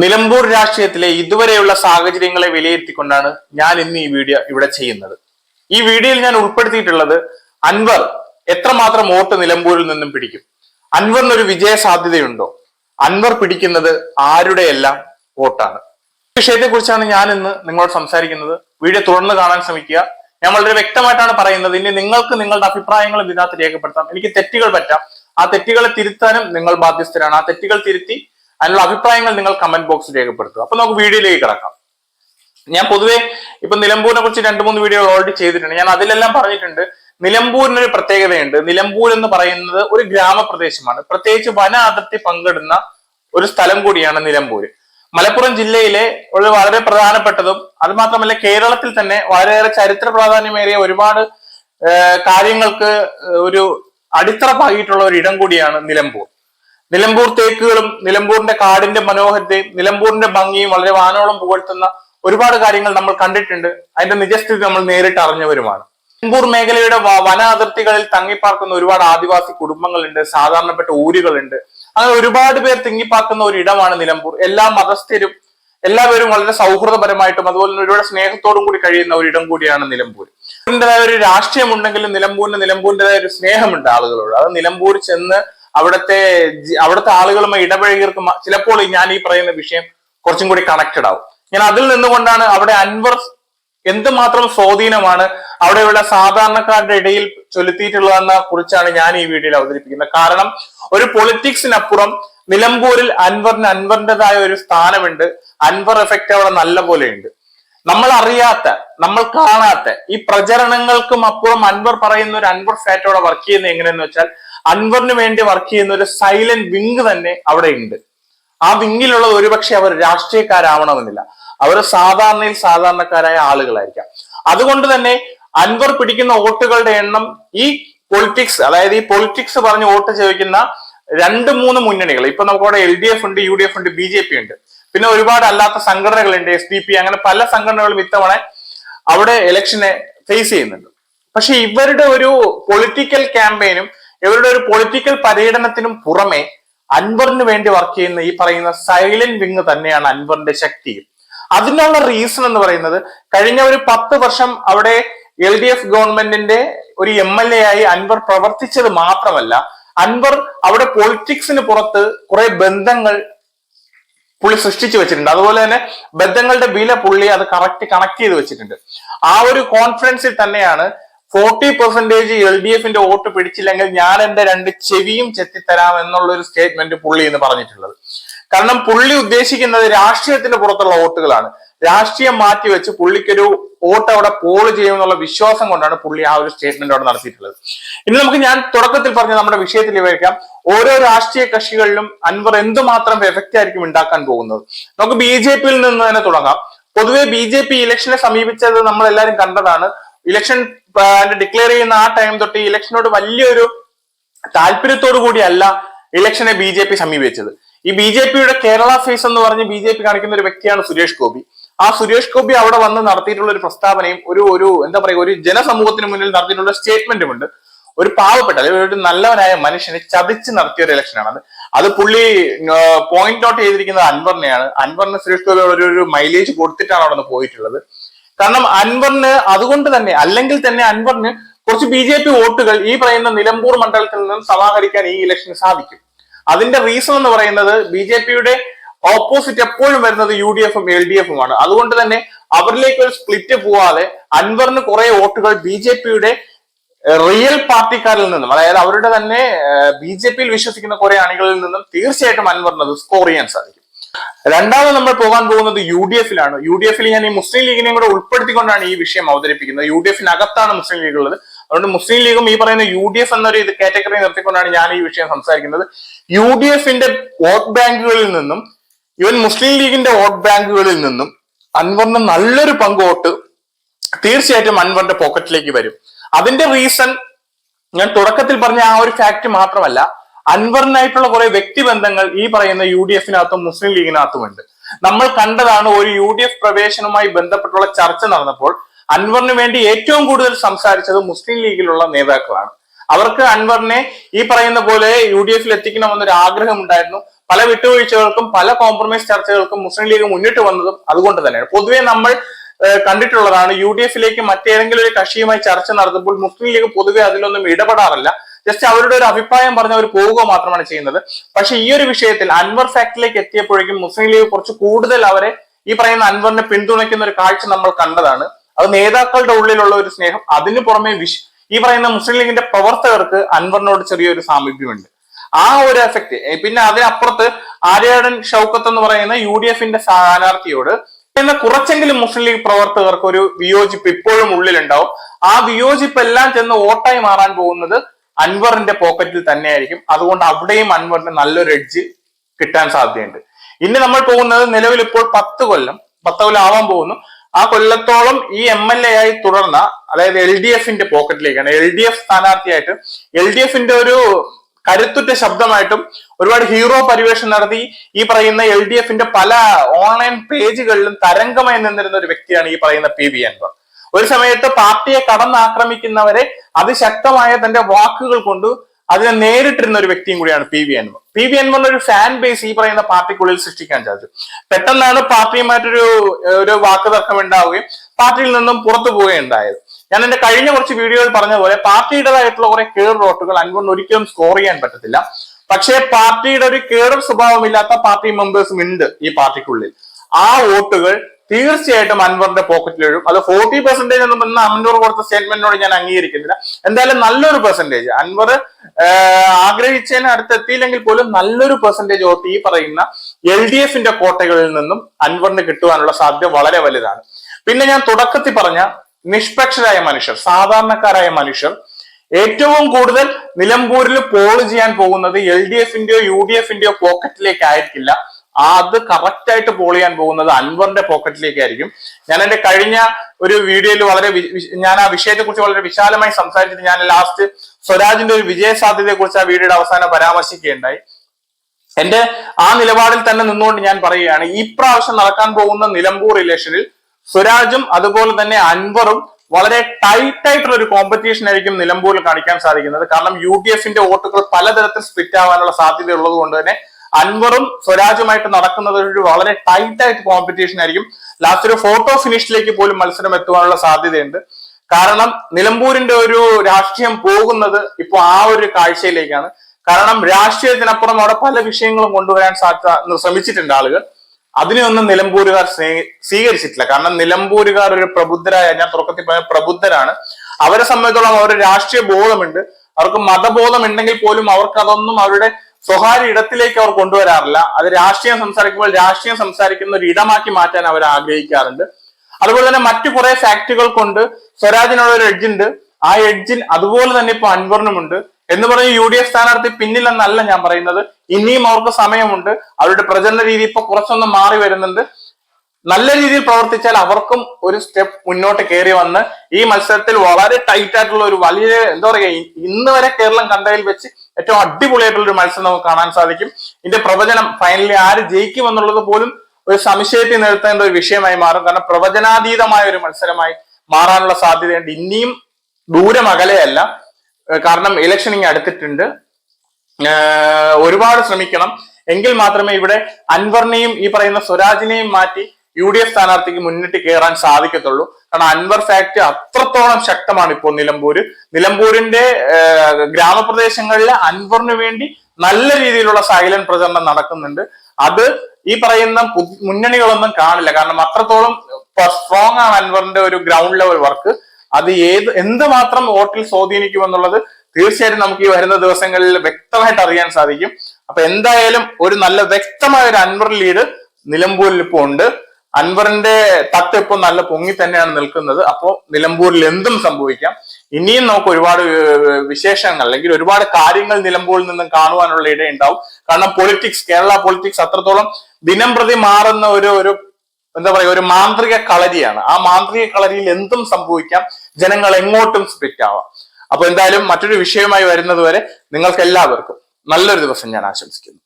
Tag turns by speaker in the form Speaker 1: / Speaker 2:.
Speaker 1: നിലമ്പൂർ രാഷ്ട്രീയത്തിലെ ഇതുവരെയുള്ള സാഹചര്യങ്ങളെ വിലയിരുത്തിക്കൊണ്ടാണ് ഞാൻ ഇന്ന് ഈ വീഡിയോ ഇവിടെ ചെയ്യുന്നത്. ഈ വീഡിയോയിൽ ഞാൻ ഉൾപ്പെടുത്തിയിട്ടുള്ളത് അൻവർ എത്രമാത്രം വോട്ട് നിലമ്പൂരിൽ നിന്നും പിടിക്കും? അൻവറിനൊരു വിജയ സാധ്യതയുണ്ടോ? അൻവർ പിടിക്കുന്നത് ആരുടെയെല്ലാം വോട്ടാണ്? ഈ വിഷയത്തെ കുറിച്ചാണ് ഞാൻ ഇന്ന് നിങ്ങളോട് സംസാരിക്കുന്നത്. വീഡിയോ തുടർന്ന് കാണാൻ ശ്രമിക്കുക. ഞാൻ വളരെ വ്യക്തമായിട്ടാണ് പറയുന്നത്. ഇനി നിങ്ങൾക്ക് നിങ്ങളുടെ അഭിപ്രായങ്ങൾ ഇതിനകത്ത് രേഖപ്പെടുത്താം. എനിക്ക് തെറ്റുകൾ പറ്റാം. ആ തെറ്റുകളെ തിരുത്താനും നിങ്ങൾ ബാധ്യസ്ഥരാണ്. ആ തെറ്റുകൾ തിരുത്തി അതിനുള്ള അഭിപ്രായങ്ങൾ നിങ്ങൾ കമന്റ് ബോക്സിൽ രേഖപ്പെടുത്തുക. അപ്പൊ നമുക്ക് വീഡിയോയിലേക്ക് കിടക്കാം. ഞാൻ പൊതുവേ ഇപ്പൊ നിലമ്പൂരിനെ കുറിച്ച് രണ്ട് മൂന്ന് വീഡിയോ ഓൾറെഡി ചെയ്തിട്ടുണ്ട്. ഞാൻ അതിലെല്ലാം പറഞ്ഞിട്ടുണ്ട്. നിലമ്പൂരിന് ഒരു പ്രത്യേകതയുണ്ട്. നിലമ്പൂർ എന്ന് പറയുന്നത് ഒരു ഗ്രാമപ്രദേശമാണ്. പ്രത്യേകിച്ച് വന അതിർത്തി പങ്കിടുന്ന ഒരു സ്ഥലം കൂടിയാണ് നിലമ്പൂർ മലപ്പുറം ജില്ലയിലെ ഒരു വളരെ പ്രധാനപ്പെട്ടതും അത് മാത്രമല്ല കേരളത്തിൽ തന്നെ വളരെയേറെ ചരിത്ര പ്രാധാന്യമേറിയ ഒരുപാട് കാര്യങ്ങൾക്ക് ഒരു അടിത്തറ പാകിയിട്ടുള്ള ഒരു ഇടം കൂടിയാണ് നിലമ്പൂർ. നിലമ്പൂർ തേക്കുകളും നിലമ്പൂരിന്റെ കാടിന്റെ മനോഹരതയും നിലമ്പൂരിന്റെ ഭംഗിയും വളരെ വാനോളം പുകഴ്ത്തുന്ന ഒരുപാട് കാര്യങ്ങൾ നമ്മൾ കണ്ടിട്ടുണ്ട്. അതിന്റെ നിജസ്ഥിതി നമ്മൾ നേരിട്ട് അറിഞ്ഞവരുമാണ്. നിലമ്പൂർ മേഖലയുടെ വന അതിർത്തികളിൽ തങ്ങിപ്പാർക്കുന്ന ഒരുപാട് ആദിവാസി കുടുംബങ്ങളുണ്ട്. സാധാരണപ്പെട്ട ഊരുകളുണ്ട്. അങ്ങനെ ഒരുപാട് പേർ തിങ്ങിപ്പാർക്കുന്ന ഒരു ഇടമാണ് നിലമ്പൂർ. എല്ലാ മതസ്ഥരും എല്ലാവരും വളരെ സൗഹൃദപരമായിട്ടും അതുപോലെ തന്നെ ഒരുപാട് സ്നേഹത്തോടും കൂടി കഴിയുന്ന ഒരു ഇടം കൂടിയാണ് നിലമ്പൂർ. നിലമ്പൂരിന്റെതായ ഒരു രാഷ്ട്രീയമുണ്ടെങ്കിലും നിലമ്പൂരിന് നിലമ്പൂരിന്റെതായ ഒരു സ്നേഹമുണ്ട് ആളുകളോട്. അത് നിലമ്പൂർ ചെന്ന് അവിടുത്തെ അവിടുത്തെ ആളുകളുമായി ഇടപഴകിയർക്ക് ചിലപ്പോൾ ഞാൻ ഈ പറയുന്ന വിഷയം കുറച്ചും കൂടി കണക്റ്റഡ് ആവും. ഞാൻ അതിൽ നിന്നുകൊണ്ടാണ് അവിടെ അൻവർ എന്തുമാത്രം സ്വാധീനമാണ് അവിടെയുള്ള സാധാരണക്കാരുടെ ഇടയിൽ ചൊലുത്തിയിട്ടുള്ളതെന്ന കുറിച്ചാണ് ഞാൻ ഈ വീഡിയോയിൽ അവതരിപ്പിക്കുന്നത്. കാരണം ഒരു പൊളിറ്റിക്സിനപ്പുറം നിലമ്പൂരിൽ അൻവറിന് അൻവറിന്റെതായ ഒരു സ്ഥാനമുണ്ട്. അൻവർ എഫക്റ്റ് അവിടെ നല്ല പോലെ ഉണ്ട് നമ്മൾ അറിയാത്ത നമ്മൾ കാണാത്ത ഈ പ്രചരണങ്ങൾക്കും അപ്പുറം അൻവർ പറയുന്ന ഒരു അൻവർ ഫാറ്റോടെ വർക്ക് ചെയ്യുന്നത് എങ്ങനെയെന്ന് വെച്ചാൽ അൻവറിന് വേണ്ടി വർക്ക് ചെയ്യുന്ന ഒരു സൈലന്റ് വിങ് തന്നെ അവിടെ ഉണ്ട്. ആ വിങ്ങിലുള്ളത് ഒരുപക്ഷെ അവർ രാഷ്ട്രീയക്കാരാവണമെന്നില്ല. അവർ സാധാരണയിൽ സാധാരണക്കാരായ ആളുകളായിരിക്കാം. അതുകൊണ്ട് തന്നെ അൻവർ പിടിക്കുന്ന വോട്ടുകളുടെ എണ്ണം ഈ പൊളിറ്റിക്സ് അതായത് ഈ പൊളിറ്റിക്സ് പറഞ്ഞ് വോട്ട് ചോദിക്കുന്ന രണ്ട് മൂന്ന് മുന്നണികൾ ഇപ്പൊ നമുക്കവിടെ എൽ ഡി എഫ് ഉണ്ട് യു ഡി എഫ് ഉണ്ട് ബി ജെ പി ഉണ്ട്. പിന്നെ ഒരുപാട് അല്ലാത്ത സംഘടനകളുണ്ട് എസ് ഡി പി അങ്ങനെ പല സംഘടനകളും ഇത്തവണ അവിടെ ഇലക്ഷനെ ഫേസ് ചെയ്യുന്നുണ്ട്. പക്ഷെ ഇവരുടെ ഒരു പൊളിറ്റിക്കൽ ക്യാമ്പയിനും ഇവരുടെ ഒരു പൊളിറ്റിക്കൽ പര്യടനത്തിനും പുറമെ അൻവറിന് വേണ്ടി വർക്ക് ചെയ്യുന്ന ഈ പറയുന്ന സൈലന്റ് വിങ് തന്നെയാണ് അൻവറിന്റെ ശക്തി. അതിനുള്ള റീസൺ എന്ന് പറയുന്നത് കഴിഞ്ഞ ഒരു പത്ത് വർഷം അവിടെ എൽ ഡി എഫ് ഗവൺമെന്റിന്റെ ഒരു എം എൽ എ ആയി അൻവർ പ്രവർത്തിച്ചത് മാത്രമല്ല അൻവർ അവിടെ പൊളിറ്റിക്സിന് പുറത്ത് കുറെ ബന്ധങ്ങൾ പുള്ളി സൃഷ്ടിച്ചു വെച്ചിട്ടുണ്ട്. അതുപോലെ തന്നെ ബന്ധങ്ങളുടെ വില പുള്ളി അത് കറക്റ്റ് കണക്ട് ചെയ്ത് വെച്ചിട്ടുണ്ട്. ആ ഒരു കോൺഫിഡൻസിൽ തന്നെയാണ് ഫോർട്ടി പെർസെന്റേജ് എൽ ഡി എഫിന്റെ വോട്ട് പിടിച്ചില്ലെങ്കിൽ ഞാൻ എന്റെ രണ്ട് ചെവിയും ചെത്തിത്തരാം എന്നുള്ള ഒരു സ്റ്റേറ്റ്മെന്റ് പുള്ളി എന്ന് പറഞ്ഞിട്ടുള്ളത്. കാരണം പുള്ളി ഉദ്ദേശിക്കുന്നത് രാഷ്ട്രീയത്തിന്റെ പുറത്തുള്ള വോട്ടുകളാണ്. രാഷ്ട്രീയം മാറ്റി വെച്ച് പുള്ളിക്കൊരു വോട്ട് അവിടെ പോൾ ചെയ്യുമെന്നുള്ള വിശ്വാസം കൊണ്ടാണ് പുള്ളി ആ ഒരു സ്റ്റേറ്റ്മെന്റ് അവിടെ നടത്തിയിട്ടുള്ളത്. ഇനി നമുക്ക് ഞാൻ തുടക്കത്തിൽ പറഞ്ഞ നമ്മുടെ വിഷയത്തിൽ വിവരിക്കാം. ഓരോ രാഷ്ട്രീയ കക്ഷികളിലും അൻവർ എന്തുമാത്രം എഫക്റ്റ് ആയിരിക്കും ഉണ്ടാക്കാൻ പോകുന്നത്? നമുക്ക് ബി ജെ പിയിൽ നിന്ന് തന്നെ തുടങ്ങാം. പൊതുവെ ബി ജെ പി ഇലക്ഷനെ സമീപിച്ചത് നമ്മൾ എല്ലാവരും കണ്ടതാണ്. ഇലക്ഷൻ ഡിക്ലെയർ ചെയ്യുന്ന ആ ടൈം തൊട്ട് ഇലക്ഷനോട് വലിയൊരു താല്പര്യത്തോടു കൂടിയല്ല ഇലക്ഷനെ ബി ജെ പി സമീപിച്ചത്. ഈ ബി ജെ പിയുടെ കേരള ഫേസ് എന്ന് പറഞ്ഞ് ബി ജെ പി കാണിക്കുന്ന ഒരു വ്യക്തിയാണ് സുരേഷ് ഗോപി. ആ സുരേഷ് ഗോപി അവിടെ വന്ന് നടത്തിയിട്ടുള്ള ഒരു പ്രസ്താവനയും ഒരു ഒരു എന്താ പറയുക ഒരു ജനസമൂഹത്തിന് മുന്നിൽ നടത്തിയിട്ടുള്ള സ്റ്റേറ്റ്മെന്റും ഉണ്ട് ഒരു പാവപ്പെട്ട അല്ലെങ്കിൽ ഒരു നല്ലവനായ മനുഷ്യനെ ചതിച്ച് നടത്തിയ ഒരു ഇലക്ഷനാണ് അത് പുള്ളി പോയിന്റ് ഔട്ട് ചെയ്തിരിക്കുന്നത് അൻവറിനെയാണ്. അൻവറിന് സുരേഷ് ഗോപി ഒരു മൈലേജ് കൊടുത്തിട്ടാണ് അവിടെ നിന്ന് പോയിട്ടുള്ളത്. കാരണം അൻവറിന് അതുകൊണ്ട് തന്നെ അല്ലെങ്കിൽ തന്നെ അൻവറിന് കുറച്ച് ബി ജെ പി വോട്ടുകൾ ഈ പറയുന്ന നിലമ്പൂർ മണ്ഡലത്തിൽ നിന്നും സമാഹരിക്കാൻ ഈ ഇലക്ഷന് സാധിക്കും. അതിന്റെ റീസൺ എന്ന് പറയുന്നത് ബി ജെ പിയുടെ ഓപ്പോസിറ്റ് എപ്പോഴും വരുന്നത് യു ഡി എഫും എൽ ഡി എഫും ആണ്. അതുകൊണ്ട് തന്നെ അവരിലേക്ക് ഒരു സ്പ്ലിറ്റ് പോവാതെ അൻവറിന് കുറെ വോട്ടുകൾ ബി ജെ പിയുടെ റിയൽ പാർട്ടിക്കാരിൽ നിന്നും അതായത് അവരുടെ തന്നെ ബി ജെ പിയിൽ വിശ്വസിക്കുന്ന കുറെ അണികളിൽ നിന്നും തീർച്ചയായിട്ടും അൻവറിന് അത് സ്കോർ ചെയ്യാൻ സാധിക്കും. രണ്ടാമത് നമ്മൾ പോകാൻ പോകുന്നത് യു ഡി എഫിലാണ് യു ഡി എഫിൽ ഞാൻ ഈ മുസ്ലിം ലീഗിനെയും കൂടെ ഉൾപ്പെടുത്തിക്കൊണ്ടാണ് ഈ വിഷയം അവതരിപ്പിക്കുന്നത്. യു ഡി എഫിനകത്താണ് മുസ്ലിം ലീഗ് ഉള്ളത് അതുകൊണ്ട് മുസ്ലിം ലീഗും ഈ പറയുന്ന യു ഡി എഫ് എന്നൊരു ഇത് കാറ്റഗറി നിർത്തിക്കൊണ്ടാണ് ഞാൻ ഈ വിഷയം സംസാരിക്കുന്നത്. യു ഡി എഫിന്റെ വോട്ട് ബാങ്കുകളിൽ നിന്നും ഇവൻ മുസ്ലിം ലീഗിന്റെ വോട്ട് ബാങ്കുകളിൽ നിന്നും അൻവറിന് നല്ലൊരു പങ്ക് വോട്ട് തീർച്ചയായിട്ടും അൻവറിന്റെ പോക്കറ്റിലേക്ക് വരും. അതിന്റെ റീസൺ ഞാൻ തുടക്കത്തിൽ പറഞ്ഞ ആ ഒരു ഫാക്ട് മാത്രമല്ല. അൻവറിനായിട്ടുള്ള കുറെ വ്യക്തിബന്ധങ്ങൾ ഈ പറയുന്ന യു ഡി എഫിനകത്തും മുസ്ലിം ലീഗിനകത്തും ഉണ്ട് നമ്മൾ കണ്ടതാണ് ഒരു യു ഡി എഫ് പ്രവേശനവുമായി ബന്ധപ്പെട്ടുള്ള ചർച്ച നടന്നപ്പോൾ അൻവറിന് വേണ്ടി ഏറ്റവും കൂടുതൽ സംസാരിച്ചത് മുസ്ലിം ലീഗിലുള്ള നേതാക്കളാണ്. അവർക്ക് അൻവറിനെ ഈ പറയുന്ന പോലെ യു ഡി എഫിൽ എത്തിക്കണമെന്നൊരു ആഗ്രഹം ഉണ്ടായിരുന്നു പല വിട്ടുവീഴ്ചകൾക്കും പല കോംപ്രമൈസ് ചർച്ചകൾക്കും മുസ്ലിം ലീഗ് മുന്നിട്ട് വന്നതും അതുകൊണ്ട് തന്നെയാണ്. പൊതുവെ നമ്മൾ കണ്ടിട്ടുള്ളതാണ് യു ഡി എഫിലേക്ക് മറ്റേതെങ്കിലും ഒരു കക്ഷിയുമായി ചർച്ച നടത്തുമ്പോൾ മുസ്ലിം ലീഗ് പൊതുവെ അതിലൊന്നും ഇടപെടാറില്ല. ജസ്റ്റ് അവരുടെ ഒരു അഭിപ്രായം പറഞ്ഞ് അവർ പോവുക മാത്രമാണ് ചെയ്യുന്നത്. പക്ഷെ ഈ ഒരു വിഷയത്തിൽ അൻവർ ഫാക്ടിലേക്ക് എത്തിയപ്പോഴേക്കും മുസ്ലിം ലീഗ് കുറച്ച് കൂടുതൽ അവരെ ഈ പറയുന്ന അൻവറിനെ പിന്തുണയ്ക്കുന്ന ഒരു കാഴ്ച നമ്മൾ കണ്ടതാണ്. അത് നേതാക്കളുടെ ഉള്ളിലുള്ള ഒരു സ്നേഹം അതിനു പുറമെ വിശ് ഈ പറയുന്ന മുസ്ലിം ലീഗിന്റെ പ്രവർത്തകർക്ക് അൻവറിനോട് ചെറിയൊരു സാമീപ്യമുണ്ട്. ആ ഒരു എഫക്ട് പിന്നെ അതിനപ്പുറത്ത് ആര്യാടൻ ഷൗക്കത്ത് എന്ന് പറയുന്ന യു ഡി എഫിന്റെ സ്ഥാനാർത്ഥിയോട് എന്ന കുറച്ചെങ്കിലും മുസ്ലിം ലീഗ് പ്രവർത്തകർക്ക് ഒരു വിയോജിപ്പ് ഇപ്പോഴും ഉള്ളിലുണ്ടാവും. ആ വിയോജിപ്പ് എല്ലാം ചെന്ന് വോട്ടായി മാറാൻ പോകുന്നത് അൻവറിന്റെ പോക്കറ്റിൽ തന്നെയായിരിക്കും. അതുകൊണ്ട് അവിടെയും അൻവറിന് നല്ലൊരു എഡ്ജ് കിട്ടാൻ സാധ്യതയുണ്ട്. ഇനി നമ്മൾ പോകുന്നത് നിലവിൽ ഇപ്പോൾ പത്ത് കൊല്ലം പത്ത് കൊല്ലം ആവാൻ പോകുന്നു. ആ കൊല്ലത്തോളം ഈ എം എൽ എ ആയി തുടർന്ന അതായത് എൽ ഡി എഫിന്റെ പോക്കറ്റിലേക്കാണ് എൽ ഡി എഫ് സ്ഥാനാർത്ഥിയായിട്ട് എൽ ഡി എഫിന്റെ ഒരു കരുത്തുറ്റ ശബ്ദമായിട്ടും ഒരുപാട് ഹീറോ പരിവേഷം നടത്തി ഈ പറയുന്ന എൽ ഡി എഫിന്റെ പല ഓൺലൈൻ പേജുകളിലും തരംഗമായി നിന്നിരുന്ന ഒരു വ്യക്തിയാണ് ഈ പറയുന്ന പി ബി അൻവർ ഒരു സമയത്ത് പാർട്ടിയെ കടന്നാക്രമിക്കുന്നവരെ അതിശക്തമായ തന്റെ വാക്കുകൾ കൊണ്ട് അതിനെ നേരിട്ടിരുന്ന ഒരു വ്യക്തിയും കൂടിയാണ് P V Anvar. P V അൻവറിന്റെ ഒരു ഫാൻ ബേസ് ഈ പറയുന്ന പാർട്ടിക്കുള്ളിൽ സൃഷ്ടിക്കാൻ സാധിച്ചു. പെട്ടെന്നാണ് പാർട്ടിയുമായിട്ടൊരു ഒരു വാക്ക് തർക്കം ഉണ്ടാവുകയും പാർട്ടിയിൽ നിന്നും പുറത്തു പോവുകയും ഉണ്ടായത്. ഞാൻ എന്റെ കഴിഞ്ഞ കുറച്ച് വീഡിയോയിൽ പറഞ്ഞ പോലെ പാർട്ടിയുടേതായിട്ടുള്ള കുറെ കേർ റോട്ടുകൾ അൻവറിന് ഒരിക്കലും സ്കോർ ചെയ്യാൻ പറ്റത്തില്ല. പക്ഷേ പാർട്ടിയുടെ ഒരു കേർ സ്വഭാവമില്ലാത്ത പാർട്ടി മെമ്പേഴ്സും ഉണ്ട് ഈ പാർട്ടിക്കുള്ളിൽ. ആ വോട്ടുകൾ തീർച്ചയായിട്ടും അൻവറിന്റെ പോക്കറ്റിൽ വീഴും. അത് ഫോർട്ടി പെർസെന്റേജ് എന്ന് പറഞ്ഞ അൻവർ കൊടുത്ത സ്റ്റേറ്റ്മെന്റിനോട് ഞാൻ അംഗീകരിക്കുന്നില്ല. എന്തായാലും നല്ലൊരു പെർസെന്റേജ് അൻവർ ആഗ്രഹിച്ചതിന് അടുത്തെത്തിയില്ലെങ്കിൽ പോലും നല്ലൊരു പെർസെന്റേജ് വോട്ട് ഈ പറയുന്ന എൽ ഡി എഫിന്റെ കോട്ടകളിൽ നിന്നും അൻവറിന് കിട്ടുവാനുള്ള സാധ്യത വളരെ വലുതാണ്. പിന്നെ ഞാൻ തുടക്കത്തിൽ പറഞ്ഞ നിഷ്പക്ഷരായ മനുഷ്യർ സാധാരണക്കാരായ മനുഷ്യർ ഏറ്റവും കൂടുതൽ നിലമ്പൂരിൽ പോൾ ചെയ്യാൻ പോകുന്നത് എൽ ഡി എഫിന്റെയോ യു ഡി എഫിന്റെയോ പോക്കറ്റിലേക്ക് ആയിരിക്കില്ല അത് കറക്റ്റ് ആയിട്ട് പോൾ ചെയ്യാൻ പോകുന്നത് അൻവറിന്റെ പോക്കറ്റിലേക്കായിരിക്കും. ഞാൻ എന്റെ കഴിഞ്ഞ ഒരു വീഡിയോയിൽ വളരെ ഞാൻ ആ വിഷയത്തെ കുറിച്ച് വളരെ വിശാലമായി സംസാരിച്ചിട്ട് ഞാൻ ലാസ്റ്റ് സ്വരാജിന്റെ ഒരു വിജയ സാധ്യതയെ കുറിച്ച് ആ വീഡിയോയുടെ അവസാനം പരാമർശിക്കുകയുണ്ടായി. എന്റെ ആ നിലപാടിൽ തന്നെ നിന്നുകൊണ്ട് ഞാൻ പറയുകയാണ് ഈ പ്രാവശ്യം നടക്കാൻ പോകുന്ന നിലമ്പൂർ ഇലക്ഷനിൽ സ്വരാജും അതുപോലെ തന്നെ അൻവറും വളരെ ടൈറ്റ് ആയിട്ടുള്ള ഒരു കോമ്പറ്റീഷൻ ആയിരിക്കും നിലമ്പൂരിൽ കാണിക്കാൻ സാധിക്കുന്നത്. കാരണം യു ഡി എഫിന്റെ വോട്ടുകൾ പലതരത്തിൽ സ്പ്ലിറ്റ് ആവാനുള്ള സാധ്യത ഉള്ളത് കൊണ്ട് തന്നെ അൻവറും സ്വരാജുമായിട്ട് നടക്കുന്നത് ഒരു വളരെ ടൈറ്റ് ആയിട്ട് കോമ്പറ്റീഷൻ ആയിരിക്കും. ലാസ്റ്റ് ഒരു ഫോട്ടോ ഫിനിഷിലേക്ക് പോലും മത്സരം എത്തുവാനുള്ള സാധ്യതയുണ്ട്. കാരണം നിലമ്പൂരിന്റെ ഒരു രാഷ്ട്രീയം പോകുന്നത് ഇപ്പൊ ആ ഒരു കാഴ്ചയിലേക്കാണ്. കാരണം രാഷ്ട്രീയത്തിനപ്പുറം അവിടെ പല വിഷയങ്ങളും കൊണ്ടുവരാൻ സാധ്യത ശ്രമിച്ചിട്ടുണ്ട് ആളുകൾ. അതിനെയൊന്നും നിലമ്പൂരുകാർ സ്വീകരിച്ചിട്ടില്ല. കാരണം നിലമ്പൂരുകാർ ഒരു പ്രബുദ്ധരായ ഞാൻ തുടക്കത്തിൽ പറഞ്ഞ പ്രബുദ്ധരാണ്. അവരെ സംബന്ധിച്ചോളം അവരുടെ രാഷ്ട്രീയ ബോധമുണ്ട്. അവർക്ക് മതബോധം ഉണ്ടെങ്കിൽ പോലും അവർക്ക് അതൊന്നും അവരുടെ സ്വകാര്യ ഇടത്തിലേക്ക് അവർ കൊണ്ടുവരാറില്ല. അത് രാഷ്ട്രീയം സംസാരിക്കുമ്പോൾ രാഷ്ട്രീയം സംസാരിക്കുന്ന ഒരു ഇടമാക്കി മാറ്റാൻ അവർ ആഗ്രഹിക്കാറുണ്ട്. അതുപോലെ തന്നെ മറ്റു കുറെ ഫാക്ടുകൾ കൊണ്ട് സ്വരാജിനുള്ള ഒരു എഡ്ജ് ഉണ്ട്. ആ എഡ്ജിൽ അതുപോലെ തന്നെ ഇപ്പൊ അൻവറിനുമുണ്ട് എന്ന് പറഞ്ഞ് യു ഡി എഫ് സ്ഥാനാർത്ഥി പിന്നിലെന്നല്ല ഞാൻ പറയുന്നത്. ഇനിയും അവർക്ക് സമയമുണ്ട്. അവരുടെ പ്രചരണ രീതി ഇപ്പൊ കുറച്ചൊന്ന് മാറി വരുന്നുണ്ട്. നല്ല രീതിയിൽ പ്രവർത്തിച്ചാൽ അവർക്കും ഒരു സ്റ്റെപ്പ് മുന്നോട്ട് കയറി വന്ന് ഈ മത്സരത്തിൽ വളരെ ടൈറ്റ് ആയിട്ടുള്ള ഒരു വലിയ എന്താ പറയുക ഇന്ന് വരെ കേരളം കണ്ടതിൽ വെച്ച് ഏറ്റവും അടിപൊളിയായിട്ടുള്ള ഒരു മത്സരം നമുക്ക് കാണാൻ സാധിക്കും. ഇതിന്റെ പ്രവചനം ഫൈനലി ആര് ജയിക്കും എന്നുള്ളത് പോലും ഒരു സംശയത്തിൽ നിർത്തേണ്ട ഒരു വിഷയമായി മാറും. കാരണം പ്രവചനാതീതമായ ഒരു മത്സരമായി മാറാനുള്ള സാധ്യതയുണ്ട്. ഇനിയും ദൂരം അകലെയല്ല കാരണം ഇലക്ഷൻ ഇങ്ങനെ അടുത്തിട്ടുണ്ട്. ഒരുപാട് ശ്രമിക്കണം. എങ്കിൽ മാത്രമേ ഇവിടെ അൻവറിനെയും ഈ പറയുന്ന സ്വരാജിനെയും മാറ്റി യു ഡി എഫ് സ്ഥാനാർത്ഥിക്ക് മുന്നിട്ട് കയറാൻ സാധിക്കത്തുള്ളൂ. കാരണം അൻവർ ഫാക്ട് അത്രത്തോളം ശക്തമാണ് ഇപ്പോൾ നിലമ്പൂര്. നിലമ്പൂരിന്റെ ഗ്രാമപ്രദേശങ്ങളിൽ അൻവറിന് വേണ്ടി നല്ല രീതിയിലുള്ള സൈലന്റ് പ്രചരണം നടക്കുന്നുണ്ട്. അത് ഈ പറയുന്ന മുന്നണികളൊന്നും കാണില്ല. കാരണം അത്രത്തോളം സ്ട്രോങ് ആണ് അൻവറിന്റെ ഒരു ഗ്രൗണ്ട് ലെവൽ വർക്ക് അത് ഏത് എന്തുമാത്രം വോട്ടിൽ സ്വാധീനിക്കുമെന്നുള്ളത് തീർച്ചയായിട്ടും നമുക്ക് ഈ വരുന്ന ദിവസങ്ങളിൽ വ്യക്തമായിട്ട് അറിയാൻ സാധിക്കും. അപ്പൊ എന്തായാലും ഒരു നല്ല വ്യക്തമായ ഒരു അൻവർ ലീഡ് നിലമ്പൂരിൽ ഇപ്പോൾ ഉണ്ട്. അൻവറിന്റെ തട്ട് ഇപ്പോൾ നല്ല പൊങ്ങി തന്നെയാണ് നിൽക്കുന്നത്. അപ്പോ നിലമ്പൂരിൽ എന്തും സംഭവിക്കാം. ഇനിയും നമുക്ക് ഒരുപാട് വിശേഷങ്ങൾ അല്ലെങ്കിൽ ഒരുപാട് കാര്യങ്ങൾ നിലമ്പൂരിൽ നിന്നും കാണുവാനുള്ള ഇടയുണ്ടാവും കാരണം പൊളിറ്റിക്സ് കേരള പൊളിറ്റിക്സ് അത്രത്തോളം ദിനം പ്രതി മാറുന്ന ഒരു ഒരു എന്താ പറയുക ഒരു മാന്ത്രിക കളരിയാണ്. ആ മാന്ത്രിക കളരിയിൽ എന്തും സംഭവിക്കാം. ജനങ്ങൾ എങ്ങോട്ടും സ്പ്ലിറ്റ് ആവാം. അപ്പൊ എന്തായാലും മറ്റൊരു വിഷയമായി വരുന്നത് വരെ നിങ്ങൾക്ക് എല്ലാവർക്കും നല്ലൊരു ദിവസം ഞാൻ ആശംസിക്കുന്നു.